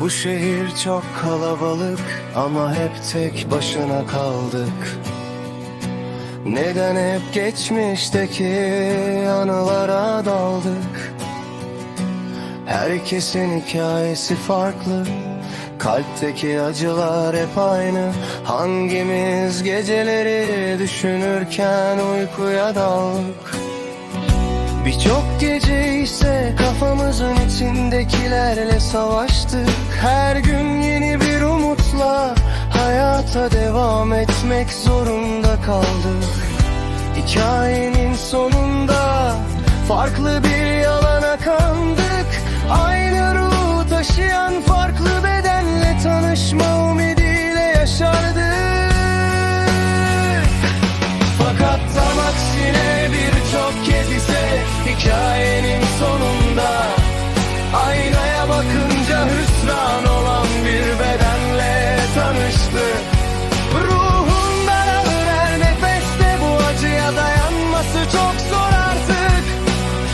Bu şehir çok kalabalık ama hep tek başına kaldık. Neden hep geçmişteki anılara daldık? Herkesin hikayesi farklı. Kalpteki acılar hep aynı. Hangimiz geceleri düşünürken uykuya daldık? Birçok gece ise kafamızın içindekilerle savaştık. Her gün yeni bir umutla hayata devam etmek zorunda kaldık. Hikayenin sonunda farklı bir yalana kandık. Aynı ruhu taşıyan farklı bedenle tanışma hikayenin sonunda Aynaya bakınca hüsran olan bir bedenle tanıştık Ruhum daralır her nefeste bu acıya dayanması çok zor artık.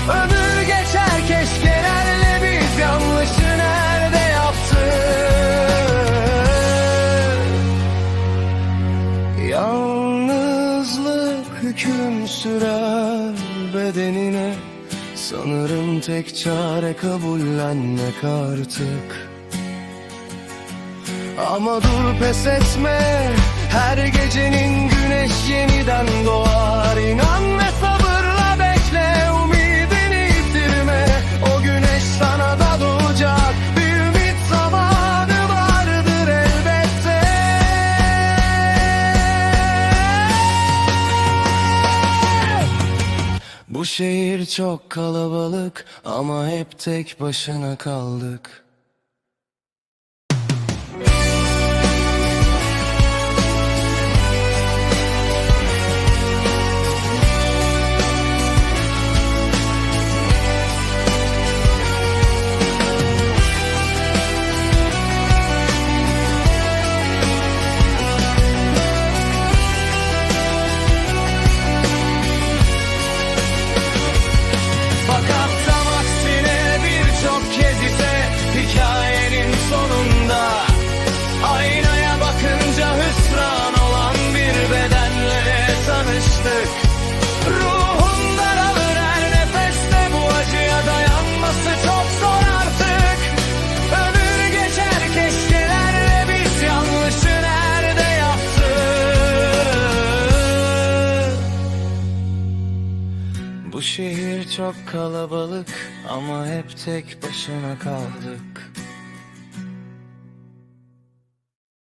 Ömür geçer keşkelerle biz yanlışı nerede yaptık? Yalnızlık hüküm sürer bedenine Sanırım tek çare kabullenmek artık. Ama dur pes etme Bu şehir çok kalabalık ama hep tek başına kaldık. Bu şehir çok kalabalık ama hep tek başına kaldık.